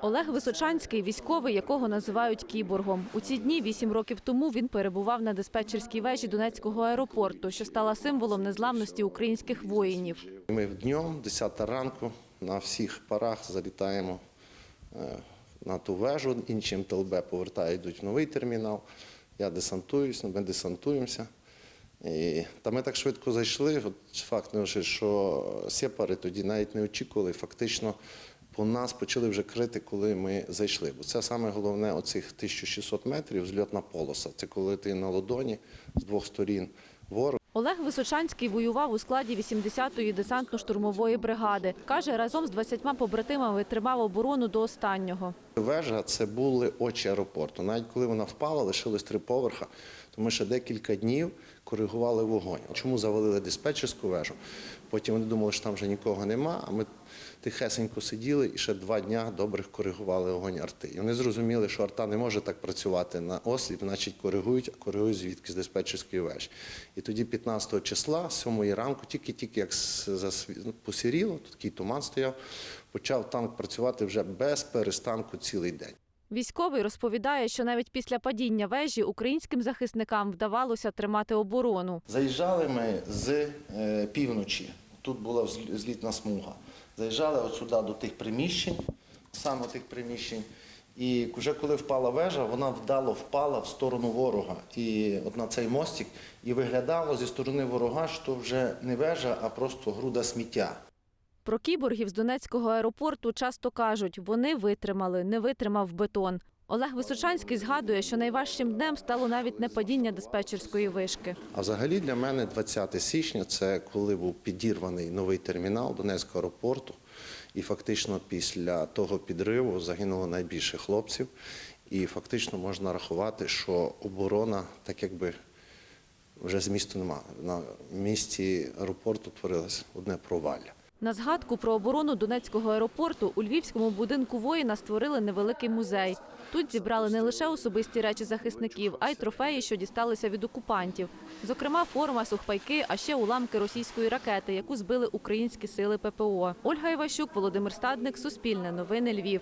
Олег Височанський військовий, якого називають кіборгом. У ці дні вісім років тому він перебував на диспетчерській вежі Донецького аеропорту, що стала символом незламності українських воїнів. Ми днем, 10 ранку, на всіх парах залітаємо е, на ту вежу, інші МТЛБ повертають, йдуть в новий термінал. Я десантуюсь, ми десантуємося. І, та ми так швидко зайшли. От факт не що сепари тоді навіть не очікували. Фактично по нас почали вже крити, коли ми зайшли. Бо це саме головне оцих 1600 метрів зльотна полоса. Це коли ти на ладоні з двох сторін ворог. Олег Височанський воював у складі 80-ї десантно-штурмової бригади. Каже, разом з 20 побратимами тримав оборону до останнього. Вежа це були очі аеропорту. Навіть коли вона впала, лишилось три поверха, тому що декілька днів коригували вогонь. Чому завалили диспетчерську вежу? Потім вони думали, що там вже нікого нема. А ми тихесенько сиділи і ще два дня добрих коригували вогонь арти. І вони зрозуміли, що арта не може так працювати на осліп, значить коригують, а коригують звідки з диспетчерської вежі. І тоді 15 числа, з 7 ранку, тільки-тільки як ну, посіріло, тут такий туман стояв, почав танк працювати вже без перестанку цілий день. Військовий розповідає, що навіть після падіння вежі українським захисникам вдавалося тримати оборону. Заїжджали ми з е, півночі. Тут була злітна смуга. Заїжджали от сюди до тих приміщень, саме тих приміщень. І вже коли впала вежа, вона вдало впала в сторону ворога. І от на цей мостик і виглядало зі сторони ворога, що вже не вежа, а просто груда сміття. Про кіборгів з Донецького аеропорту часто кажуть, вони витримали, не витримав бетон. Олег Височанський згадує, що найважчим днем стало навіть не падіння диспетчерської вишки. А взагалі для мене 20 січня це коли був підірваний новий термінал Донецького аеропорту. І фактично після того підриву загинуло найбільше хлопців. І фактично можна рахувати, що оборона, так якби вже змісту немає. На місці аеропорту творилось одне провалля. На згадку про оборону Донецького аеропорту у львівському будинку воїна створили невеликий музей. Тут зібрали не лише особисті речі захисників, а й трофеї, що дісталися від окупантів. Зокрема, форма, сухпайки, а ще уламки російської ракети, яку збили українські сили ППО. Ольга Іващук, Володимир Стадник, Суспільне новини Львів.